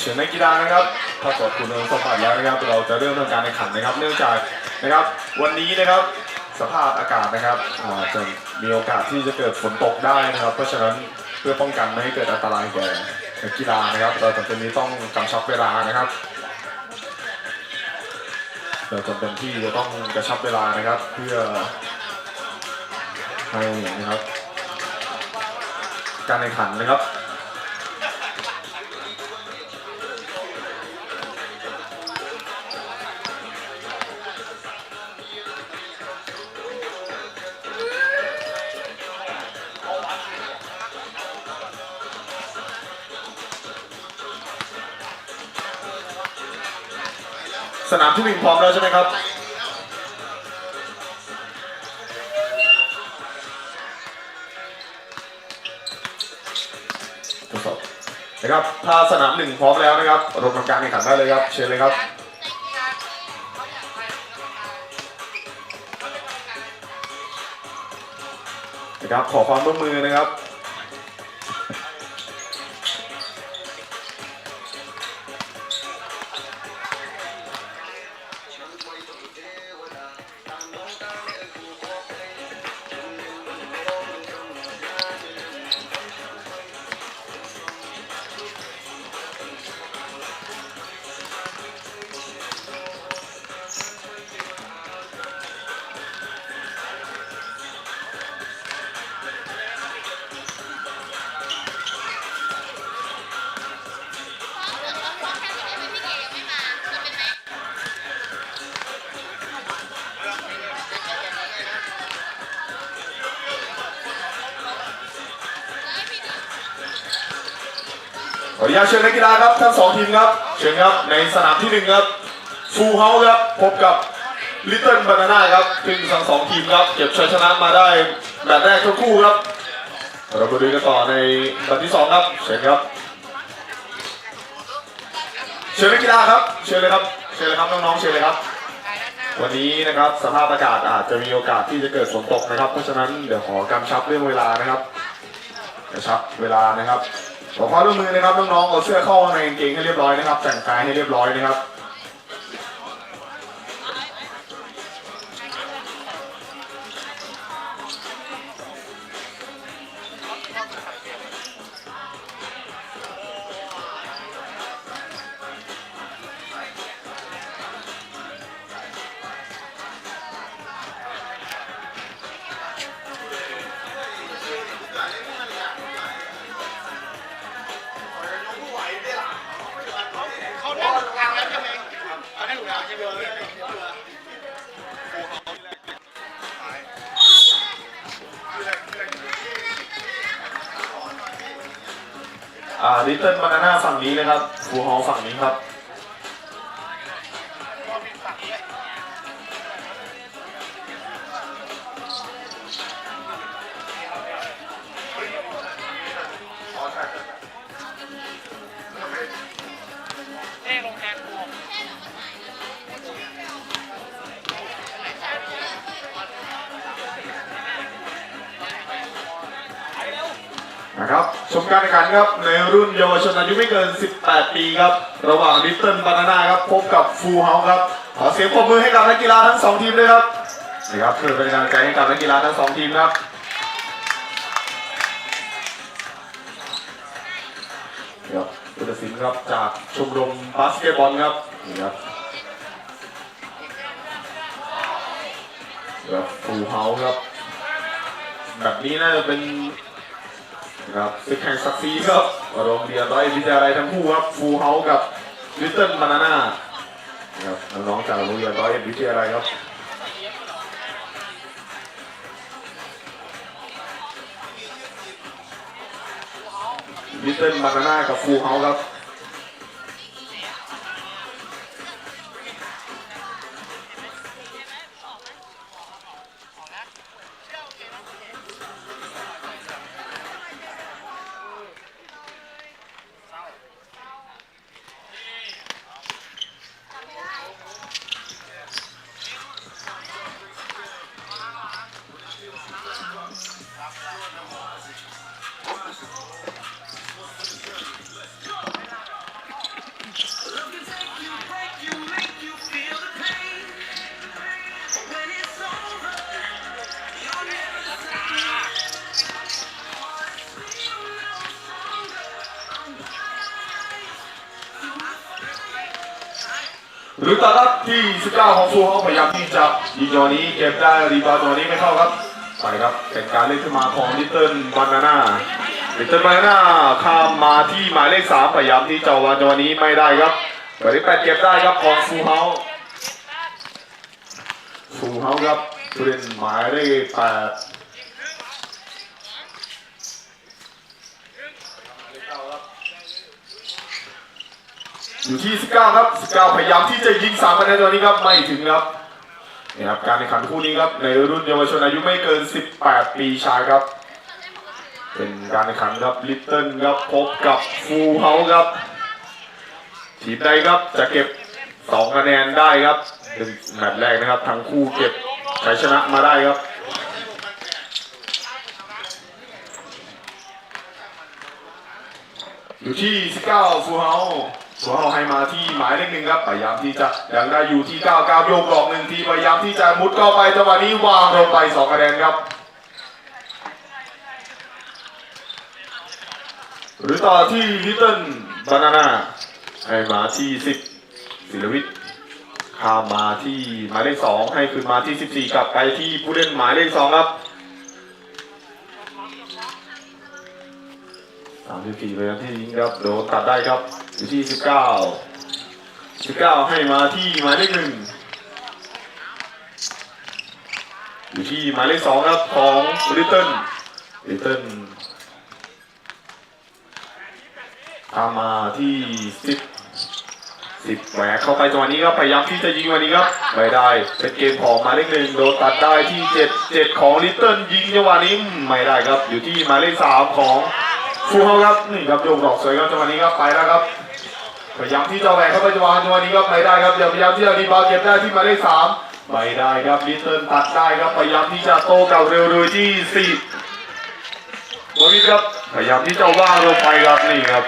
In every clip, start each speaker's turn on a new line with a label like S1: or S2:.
S1: เชิ
S2: ญนักกีฬานะครับถ้าตรวจคุณสมบัติแล้วนะครับ เราจะเริ่มทำการแข่งขันนะครับ เนื่องจากนะครับ วันนี้นะครับสภาพอากาศนะครับอาจะมีโอกาสที่จะเกิดฝนตกได้นะครับ เพราะฉะนั้นเพื่อป้องกันไม่ให้เกิดอันตรายแก่นักกีฬานะครับ เราจำเป็นที่ต้องกำชับเวลานะครับ เราจำเป็นที่จะต้องกระชับเวลานะครับ เพื่อให้นะครับ การแข่งขันนะครับ สนามที่หนึ่งพร้อมแล้วใช่ไหมครับทดสอบนะครับ ถ้าสนามหนึ่งพร้อมแล้วนะครับลงทำการแข่งขันได้เลยครับ เชิญเลยครับนะครับขอความร่วมมือนะครับ ขออนุญาตเชิญนักกีฬาครับทั้งสองทีมครับเชิญครับในสนามที่หนึ่งครับฟูเฮาครับพบกับลิตเติ้ลบานาน่าครับซึ่งทั้งสองทีมครับเก็บชัยชนะมาได้แบบแรกทั้งคู่ครับเรามาดูกันต่อในบันที่สองครับเชิญครับ เชิญนักกีฬาครับ เชิญเลยครับเชิญเลยครับน้องๆเชิญเลยครับ วันนี้นะครับสภาพอากาศอาจจะมีโอกาสที่จะเกิดฝนตกนะครับ เพราะฉะนั้นเดี๋ยวขอกำชับเรื่องเวลานะครับกระชับเวลานะครับ ขอความร่วมมือนะครับน้องๆเอาเสื้อเข้าในกางเกงให้เรียบร้อยนะครับ แต่งกายให้เรียบร้อยนะครับ
S3: ลิ
S2: ตเติ้ลบานาน่าฝั่งนี้นะครับฟูฮอฝั่งนี้ครับ
S3: เท่ลงแทนกู
S2: นะครับ ชมการแข่งขันครับในรุ่นเยาวชนอายุไม่เกิน 18 ปีครับ ระหว่างลิตเติ้ลบานาน่าครับพบกับฟูเฮาครับ ขอเสียงปรบมือให้กับนักกีฬาทั้งสองทีมด้วยครับนี่ครับเพื่อเป็นกำลังใจให้กับนักกีฬาทั้งสองทีมครับนี่ครับผู้ตัดสินครับจากชมรมบาสเกตบอลครับนี่ครับนี่ครับฟูเฮาครับ แบบนี้น่าจะเป็น นะครับศึกแห่งศักดิ์ศรีครับโรงเรียนร้อยวิทยาลัยทั้งคู่ครับฟูเฮากับลิตเติ้ลบานาน่านะครับน้องจากโรงเรียนร้อยวิทยาลัยครับลิตเติ้ลบานาน่ากับฟูเฮาครับ หรือตาลับที่ 19 ของฟูเฮาพยายามที่จะยิงจังหวะนี้เก็บได้รีบาวด์จังหวะนี้ไม่เข้าครับไปครับเป็นการเล่นขึ้นมาของลิตเติ้ลบานาน่าลิตเติ้ลบานาน่าข้ามมาที่หมายเลข 3 พยายามที่จะวางจังหวะนี้ไม่ได้ครับหมายเลข8เก็บได้ครับของฟูเฮาฟูเฮาครับผู้เล่นหมายเลข8 อยู่ที่ 19 ครับ 19 พยายามที่จะยิง3คะแนนตอนนี้ครับไม่ถึงครับนี่ครับการแข่งขันคู่นี้ครับในรุ่นเยาวชนอายุไม่เกิน 18 ปีชายครับ เป็นการแข่งขันครับลิตเติ้ลครับพบกับฟูเฮาครับทีมใดครับจะเก็บ 2 คะแนนได้ครับเป็นแมตช์แรกนะครับทั้งคู่เก็บชัยชนะมาได้ครับอยู่ที่19ฟูเฮา ฟูเฮาให้มาที่หมายเลขหนึ่งครับพยายามที่จะยังได้อยู่ที่9 9โยกหลอกหนึ่งทีพยายามที่จะมุดเข้าไปจังหวะนี้วางลงไป2คะแนนครับ หรือต่อที่ลิตเติ้ลบานาน่าให้มาที่10ศิลวิทย์ข้ามมาที่หมายเลข2ให้ขึ้นมาที่ 14 กลับไปที่ผู้เล่นหมายเลข2ครับสามสิบสี่ไปที่ยิงครับโดนตัดได้ครับ อยู่ที่สิบเก้าสิบเก้าให้มาที่หมายเลขหนึ่งอยู่ที่หมายเลขสองครับของลิตเติ้ลลิตเติ้ลตามมาที่สิบสิบแหวกเข้าไปจังหวะนี้ครับพยายามที่จะยิงวันนี้ครับไม่ได้เป็นเกมของหมายเลขหนึ่งโดนตัดได้ที่เจ็ดเจ็ดของลิตเติ้ลยิงจังหวะนี้ไม่ได้ครับ อยู่ที่หมายเลขสามของฟูเฮาครับนี่ครับโยกดอกสวยครับจังหวะนี้ครับไปแล้วครับ พยายามที่จะแหวกเข้าไปจังหวะจังหวะนี้ครับไม่ได้ครับอย่าพยายามที่จะรีบาวเก็บได้ที่มายเลขสามไม่ได้ครับลิตเติ้ลตัดได้ครับพยายามที่จะโต้กลับเร็วๆที่สี่บวิทครับพยายามที่จะว่างลงไปครับนี่ครับ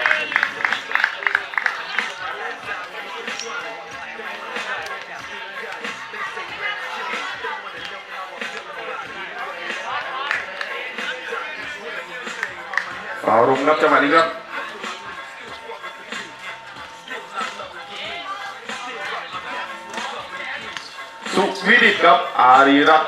S2: ฟาวรุมครับจังหวะนี้ครับ สุวิดิตครั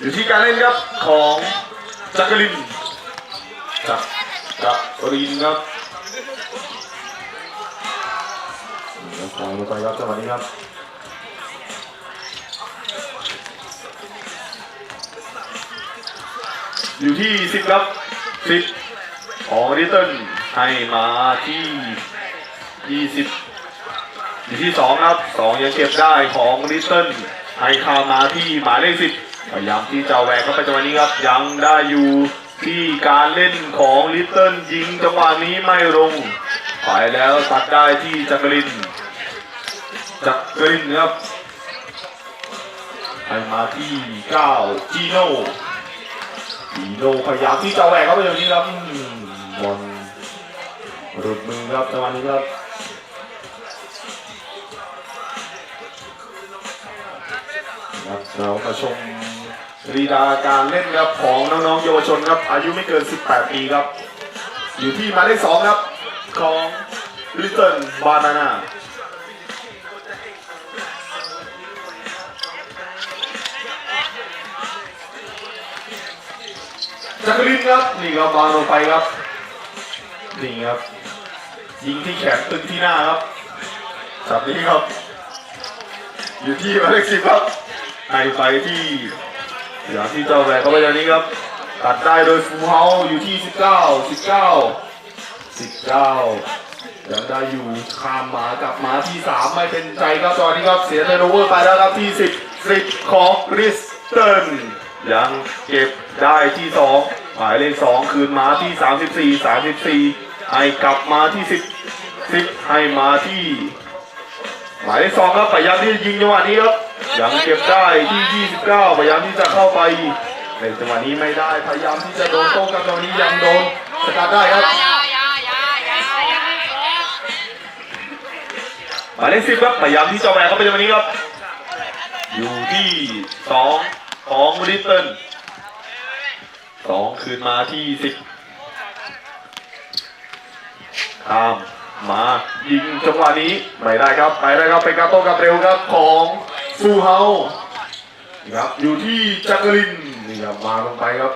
S2: อยู่ที่การเล่นครับของจักรินจักจักรินครับแล้วฟาวลงไปครับจังหวะนี้ครับอยู่ที่สิบครับสิบของริตเติ้ลให้มาที่ยี่สิบอยู่ที่สองครับสองยังเก็บได้ของริตเติ้ลให้เข้ามาที่หมายเลขสิบ พยายามที่จะแหวกเข้าไปจังหวะนี้ครับยังได้อยู่ที่การเล่นของลิตเติ้ลยิงจังหวะนี้ไม่ลงไปแล้วตัดได้ที่จักรินจักรินครับให้มาที่เก้าจีโน่จีโน่พยายามที่จะแหวกเข้าไปอย่างนี้ครับบอลหลุดมือครับจังหวะนี้ครับครับเรามาชม รีดาการเล่นครับของน้องๆเยาวชนครับ อายุไม่เกิน 18 ปีครับ อยู่ที่หมายเลขสองครับ ของลิตเติ้ลบานาน่าจักรินครับ นี่ครับบอลลงไปครับ นี่ครับ ยิงที่แขนตึงที่หน้าครับจับนี้ครับ อยู่ที่หมายเลขสิบครับไอไปที่ อย่างที่เจ้าแหวกเข้าไปอย่างนี้ครับ ตัดได้โดยฟูเฮาอยู่ที่ 19 19 19ยังได้อยู่ข้ามหมากลับมาที่ 3 ไม่เป็นใจครับตอนนี้ครับเสียเทนโอเวอร์ไปแล้วครับที่ 10 10 ของริสเตินยังเก็บได้ที่ 2 หมายเลข 2 คืนมาที่ 34 34 ให้กลับมาที่ 10 10 ให้มาที่ หมายเลขสองครับพยายามที่จะยิงจังหวะนี้ครับ ยังเก็บได้ที่ 29 พยายามที่จะเข้าไป ในจังหวะนี้ไม่ได้ พยายามที่จะโดนโต้กับจังหวะนี้ยังโดนสกัดได้ครับหมายเลขสิบครับพยายามที่จะแหวกเข้าไปจังหวะนี้ครับ อยู่ที่สองของลิตเติ้ลสองคืนมาที่สิบข้ามมายิงจังหวะนี้ไม่ได้ครับไปได้ครับเป็นการโต้กลับเร็วครับของ ฟูเฮานี่ครับอยู่ที่จักรินนี่ครับมาลงไปครับ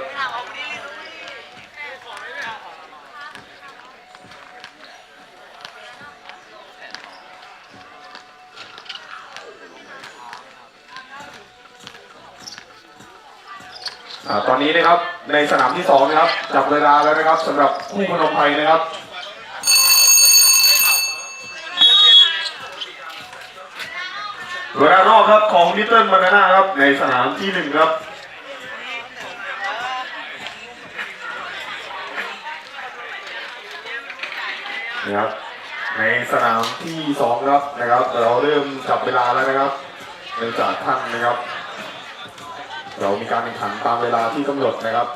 S2: ตอนนี้นะครับในสนามที่สองนะครับจับเวลาแล้วนะครับสำหรับคู่พนมไพรนะครับ เวลานอกครับของลิตเติ้ลบานาน่าครับในสนามที่หนึ่งครับนะครับในสนามที่สองครับนะครับ เราเริ่มจับเวลาแล้วนะครับเนื่องจากท่านนะครับ เรามีการแข่งขันตามเวลาที่กำหนดนะครับ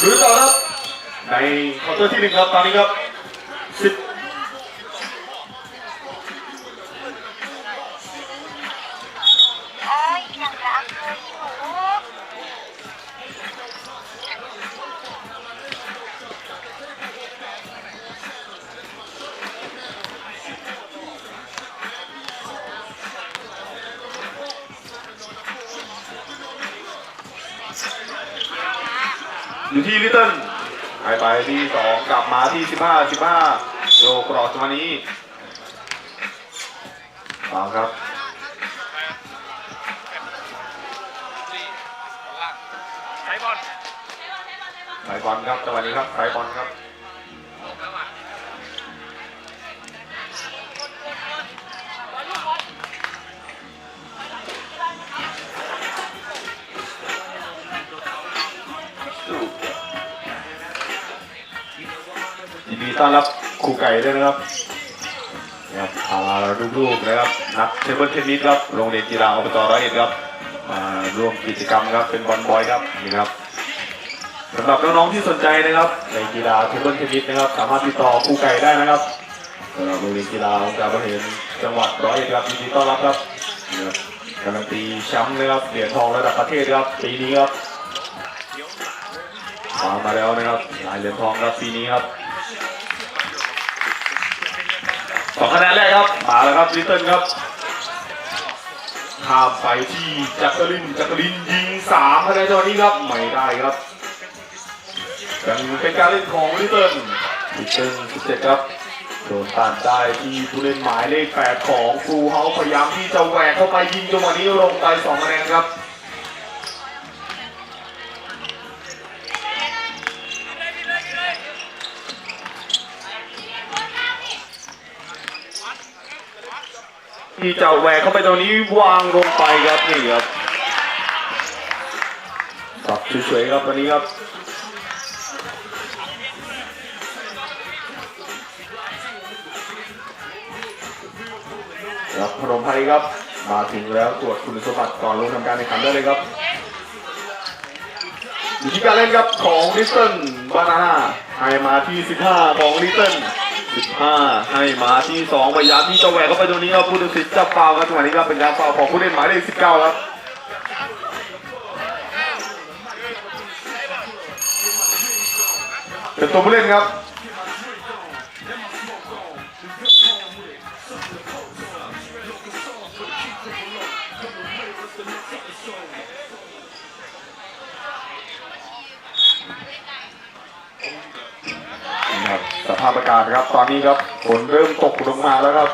S2: หรือต่อครับในควอเตอร์ที่หนึ่งครับตอนนี้ครับ ที่สองกลับมาที่สิบห้าสิบห้าโยกรอจังหวะนี้ฟังครับ
S3: ใช้บอล
S2: สายบอลครับจังหวะนี้ครับสายบอลครับ ต้อนรับครูไก่ด้วยนะครับนะครับพาลูกๆนะครับนักเทเบิลเทนนิสครับโรงเรียนกีฬาอบตร้อยเอ็ดครับมาร่วมกิจกรรมครับเป็นบอลบอยครับนี่ครับสำหรับน้องๆที่สนใจนะครับ ในกีฬาเทเบิลเทนนิสนะครับ สามารถติดต่อครูไก่ได้นะครับสำหรับโรงเรียนกีฬาองค์การบริหารจังหวัดร้อยเอ็ดครับยินดีต้อนรับครับการันตีแชมป์นะครับเหรียญทองระดับประเทศครับปีนี้ครับมามาแล้วนะครับหลายเหรียญทองครับปีนี้ครับ สองคะแนนแรกครับมาแล้วครับลิตเติ้ลครับข้ามไปที่จักรินจักรินยิงสามคะแนนตอนนี้ครับไม่ได้ครับยังเป็นการเล่นของลิตเติ้ลลิตเติ้ล17ครับโดนตัดได้ที่ผู้เล่นหมายเลขแปดของฟูเฮาพยายามที่จะแหวกเข้าไปยิงจังหวะนี้ลงไปสองคะแนนครับ ที่จะแหวกเข้าไปตรงนี้วางลงไปครับนี่ครับสับเฉยๆครับวันนี้ครับครับพนมไพรครับ มาถึงแล้วตรวจคุณสมบัติก่อนลงทำการแข่งขันได้เลยครับอยู่ที่การเล่นครับของลิตเติ้ลบานาน่าให้มาที่ 15 ของลิตเติ้ล 15 ให้มาที่ 2 พยายามที่จะแหวกเข้าไปตรงนี้ครับผู้ตัดสินจับฟาวล์ครับจังหวะนี้ครับเป็นการฟาวของผู้เล่นหมายเลข19 ครับเป็นตัวผู้เล่นครับ ครับ ตอนนี้ครับฝนเริ่มตกลงมาแล้วครับ